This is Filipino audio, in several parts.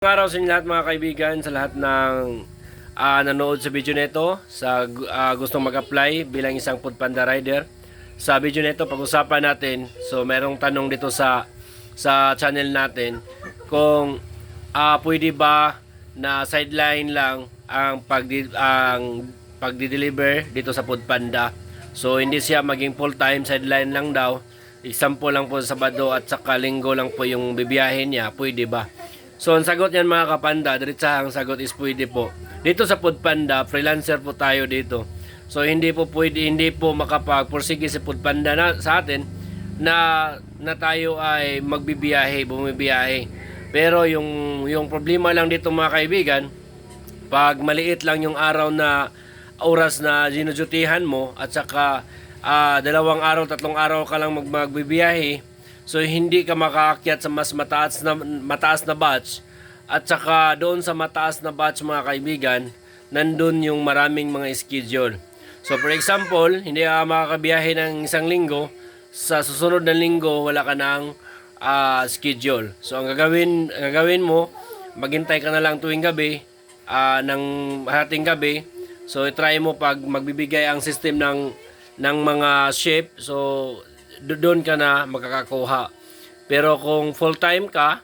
Magandang araw sa inyo lahat mga kaibigan, sa lahat ng ah, nanood sa video nito, sa ah, gustong mag-apply bilang isang food panda rider. Sa video nito, pag-usapan natin, so merong tanong dito sa sa channel natin kung ah, pwede ba na sideline lang ang pag ang pagdi-deliver dito sa food panda. So hindi siya maging full-time sideline lang daw. Example lang po sa Sabado at saka Linggo lang po yung bibiyahin niya, pwede ba? So, ang sagot niyan mga kapanda, diretsa ang sagot is pwede po. Dito sa Foodpanda, freelancer po tayo dito. So, hindi po pwede, hindi po makapag-pursige si Foodpanda na, sa atin na, na tayo ay magbibiyahe, bumibiyahe. Pero yung, yung problema lang dito mga kaibigan, pag maliit lang yung araw na oras na ginudutihan mo at saka ah, dalawang araw, tatlong araw ka lang mag magbibiyahe, so hindi ka makaakyat sa mas mataas na mataas na batch at saka doon sa mataas na batch mga kaibigan, nandun yung maraming mga schedule. So for example, hindi ka makakabiyahe ng isang linggo, sa susunod na linggo wala ka ng ah, schedule. So ang gagawin ang gagawin mo, maghintay ka na lang tuwing gabi ah, ng hating gabi. So i-try mo pag magbibigay ang system ng ng mga ship. So doon ka na makakakuha. Pero kung full time ka,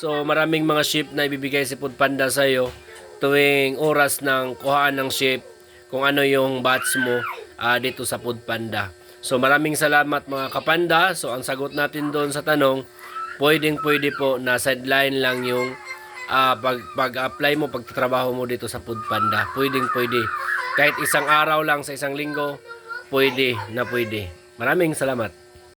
so maraming mga ship na ibibigay si Food Panda sa iyo tuwing oras ng kuhaan ng ship kung ano yung batch mo ah, dito sa Food Panda. So maraming salamat mga kapanda. So ang sagot natin doon sa tanong, pwedeng pwede po na sideline lang yung ah, pag, pag-apply mo, pagtatrabaho mo dito sa Food Panda. Pwedeng pwede. Kahit isang araw lang sa isang linggo, pwede na pwede. Maraming salamat.